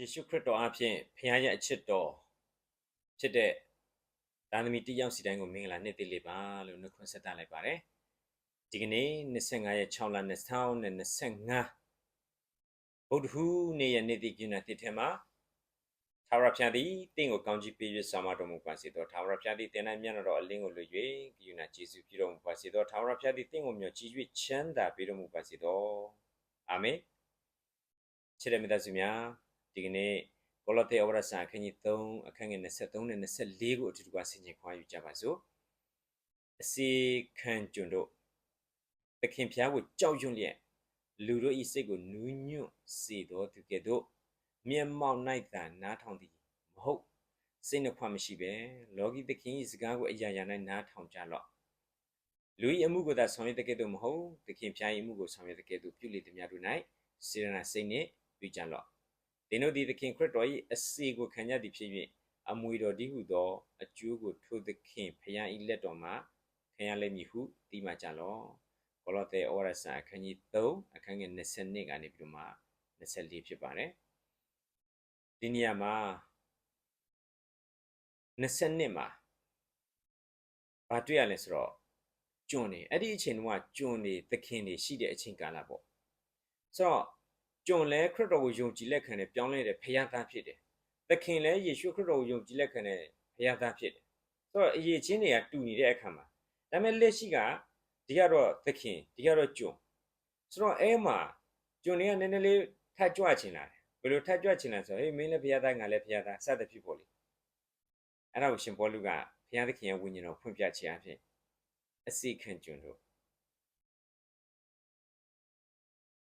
ယေရှုခရစ်တော်အဖင်ဖခင်ရဲ့အချစ်တော်ဖြစ်တဲ့ဒါသမီတယောက်စီတိုင်းကိုမင်္ဂလာနှစ်သိလေးပါလို့နှုတ်ခွန်းဆက်တာလိုက်ပါတယ်ဒီကနေ့25ရက်6လ2025ဗုဒ္ဓဟူးနေ့ရဲ့နေ့တိကျမ်းတစ်ထဲမှာသာဝရဖျားသည်တင့်ကိုကောင်းကြီးပေး၍ဆောင်မတော်မူပါစေသောသာဝရဖျားသည်တင်နိုင်မြတ်တော်အလင်းကိုလွှဲ၍ကိယူနာယေရှုပြုတော်မူပါစေသောသာဝရဖျားသည်တင့်ကိုမြော်ကြည်၍ချမ်းသာပေးတော်မူပါစေသောအာမင်ချစ်တဲ့မိသားစုများ ဒီကနေ့ကောလောသဲဩဝါဒစာအခန်းကြီး3အခန်းငယ်23နဲ့24ကိုအတူတူကဆင်ခြင်ခွာယူကြပါစို့အစီခံကျွန်တို့သခင်ဖျားကိုကြောက်ရွံ့လျက်လူတို့ဤစိတ်ကိုနူးညွတ်စေတော်သူကဲ့သို့မျက်မှောက်၌သာနားထောင်သည်မဟုတ်စိတ်နှခွမရှိပဲလောကီသခင်၏စကားကိုအရာရာ၌နားထောင်ကြလော့လူ၏အမှုကိုသာဆောင်ရွက်တဲ့ကဲ့သို့မဟုတ်သခင်ဖျား၏အမှုကိုဆောင်ရွက်တဲ့ကဲ့သို့ပြုလေသည်များတို့၌စေရနာစိတ်နှင့်ပြုကြလော့ သင်တို့သည်သခင်ခရစ်တော်၏အစီကိုခံရသည်ဖြစ်၍အမွေတော်ဒီဟုသောအကျိုးကိုထိုသခင်ဖခင်၏လက်တော်မှခံရလိမ့်မည်ဟုသိမှကြလော့ကောလောသဲဩဝါဒစာအခန်းကြီး3အခန်းငယ်20ကနေပြီးတော့မှ24ဖြစ်ပါတယ်ဒီနေရာမှာ20မှာဘာတွေ့ရလဲဆိုတော့ကျွန်နေအဲ့ဒီအချိန်တုန်းကကျွန်နေသခင်တွေရှိတဲ့အချိန်ကာလပေါ့ဆိုတော့ ကျွန်လဲခရစ်တော်ကိုယုံကြည်လက်ခံတဲ့ပြောင်းလဲတဲ့ဖခင်သားဖြစ်တယ်သခင်လဲယေရှုခရစ်တော်ကိုယုံကြည်လက်ခံတဲ့ဖခင်သားဖြစ်တယ်ဆိုတော့အရေးချင်းတွေကတူနေတဲ့အခါမှာဒါပေမဲ့လက်ရှိကဒီကတော့သခင်ဒီကတော့ကျွန်ဆိုတော့အဲမှာကျွန်တွေကနည်းနည်းလေးထပ်ကြွချင်လာတယ်ဘယ်လိုထပ်ကြွချင်လဲဆိုတော့ဟေးမင်းလည်းဖခင်သားငါလည်းဖခင်သားစသဖြင့်ပေါ့လေအဲ့ဒါကိုရှင်ဘောလူကဖခင်သခင်ရဲ့ဝိညာဉ်တော်ဖွင့်ပြခြင်းအဖြစ်အစီခံကျွန်တို့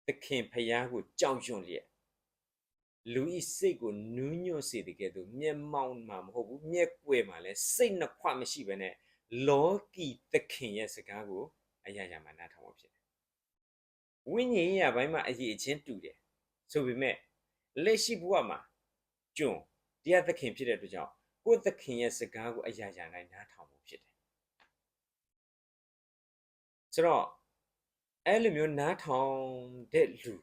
သခင်ဖျားကိုကြောက်ရွံ့လျက်လူဤစိတ်ကိုနူးညွတ်စေတဲ့ကဲ့သို့မျက်မှောက်မှာမဟုတ်ဘူးမျက်ကွယ်မှာလဲစိတ်နှခွမရှိဘဲနဲ့လောကီသခင်ရဲ့စကားကိုအရာရာမှာနားထောင်ဖို့ဖြစ်တယ်ဝိညာဉ်ရေးရပိုင်းမှာအရေးအချင်းတူတယ်ဆိုပေမဲ့လက်ရှိဘဝမှာကျွန်တရားသခင်ဖြစ်တဲ့အတွက်ကြောင့်ကိုယ်သခင်ရဲ့စကားကိုအရာရာနိုင်နားထောင်ဖို့ဖြစ်တယ်ဆိုတော့ အဲ့လိုမျိုးနားထောင်တဲ့လူ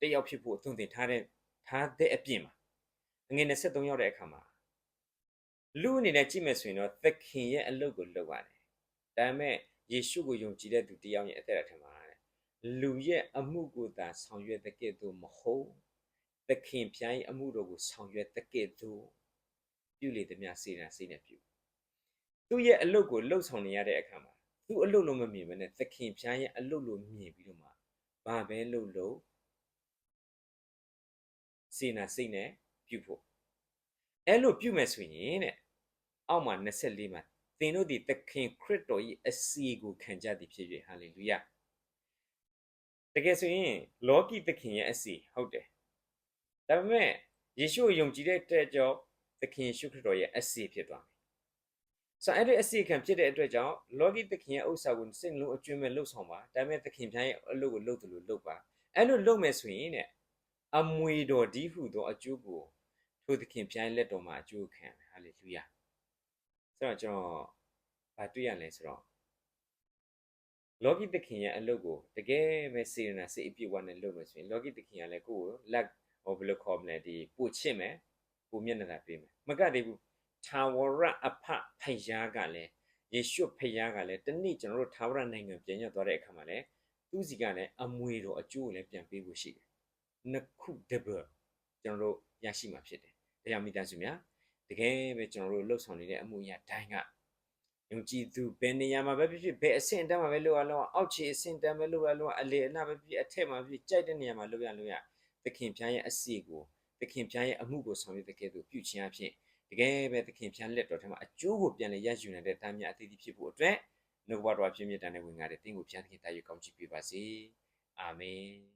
တယောက်ဖြစ်ဖို့အသွင်သင်ထားတဲ့ထားတဲ့အပြင်မှာငွေ23ရောက်တဲ့အခါမှာလူအနေနဲ့ကြည့်မယ်ဆိုရင်တော့သခင်ရဲ့အလုပ်ကိုလုပ်ရတယ်။ဒါပေမဲ့ယေရှုကိုယုံကြည်တဲ့သူတယောက်ရဲ့အသက်အထက်မှာလူရဲ့အမှုကိုသာဆောင်ရွက်တဲ့ကဲ့သို့မဟုတ်သခင်ဖျားရဲ့အမှုတော်ကိုဆောင်ရွက်တဲ့ကဲ့သို့ပြုလေသည်များစေနာစိတ်နဲ့ပြုသူ့ရဲ့အလုပ်ကိုလှုပ်ဆောင်နေရတဲ့အခါမှာ သူ့အလုပ်လုံးမမြင်ဘဲနဲ့သခင်ဖျားရဲ့အလုပ်လိုမြင်ပြီးတော့မှဘာပဲလုပ်လို့စေနာစိတ်နဲ့ပြုဖို့အဲ့လိုပြုမယ်ဆိုရင်တဲ့အောက်မှာ24မှာသင်တို့ဒီသခင်ခရစ်တော်၏အစီကိုခံကြသည်ဖြစ်၍ဟာလေလုယာတကယ်ဆိုရင်လောကီသခင်ရဲ့အစီဟုတ်တယ်ဒါပေမဲ့ယေရှုကိုယုံကြည်တဲ့တဲ့ကြောင့်သခင်ယေရှုခရစ်တော်ရဲ့အစီဖြစ်သွားမယ် ဆိုတော့အဲ့ဒီအစီခံဖြစ်တဲ့အတွက်ကြောင့်လောကီသခင်ရဲ့ဥစ္စာကိုစိတ်လုံးအကျွမ်းမဲ့လှုပ်ဆောင်ပါဒါပေမဲ့သခင်ဖျားရဲ့အလုပ်ကိုလုပ်တယ်လို့လုပ်ပါအဲ့လိုလုပ်မယ်ဆိုရင်တဲ့အမွေတော်ဒီဟုသောအကျိုးကိုထိုသခင်ဖျားရဲ့လက်တော်မှာအကျိုးခံဟာလေလုယာဆိုတော့ကျွန်တော်ဗာတွေ့ရလဲဆိုတော့လောကီသခင်ရဲ့အလုပ်ကိုတကယ်ပဲစေရနာစိတ်အပြည့်အဝနဲ့လုပ်မယ်ဆိုရင်လောကီသခင်ကလည်းကိုယ့်ကိုလက်ဟိုဘယ်လိုခေါ်မလဲဒီပို့ချစ်မယ်ပို့မျက်နှာသာပေးမယ်မကတည်းဘူး ထာဝရအဖဖယားကလည်းယေရှုဖယားကလည်းတနေ့ကျွန်တော်တို့ထာဝရနိုင်ငံပြန်ရောက်သွားတဲ့အခါမှာလည်းသူစီကလည်းအမွေတော်အကျိုးကိုလည်းပြန်ပေးဖို့ရှိတယ်နှစ်ခုတဘကျွန်တော်တို့ရရှိမှာဖြစ်တယ်ဒါကြောင့်မိသားစုများတကယ်ပဲကျွန်တော်တို့လှုပ်ဆောင်နေတဲ့အမှုအရာတိုင်းကယုံကြည်သူဘယ်နေရာမှာပဲဖြစ်ဖြစ်ဘယ်အဆင့်အတန်းမှာပဲလုပ်ရလို့အောက်ခြေအဆင့်တန်းပဲလုပ်ရလို့အလေအနပဲဖြစ်အထက်မှာဖြစ်ကြိုက်တဲ့နေရာမှာလုပ်ရလို့ရသခင်ဖျားရဲ့အစီကိုသခင်ဖျားရဲ့အမှုကိုဆောင်ရွက်တဲ့ကဲ့သို့ပြုခြင်းအဖြစ် တကယ်ပဲသခင်ဖျားလက်တော်ထဲမှာအကျိုးကိုပြန်လည်ရယူနိုင်တဲ့တမ်းမြအသေးသေးဖြစ်ဖို့အတွက်နှုတ်ဘတော်ပြည့်မြတ်တဲ့ဝင်ငါတဲ့တင်းကိုဖျားသခင်တာယူကောင်းချီးပေးပါစေအာမင်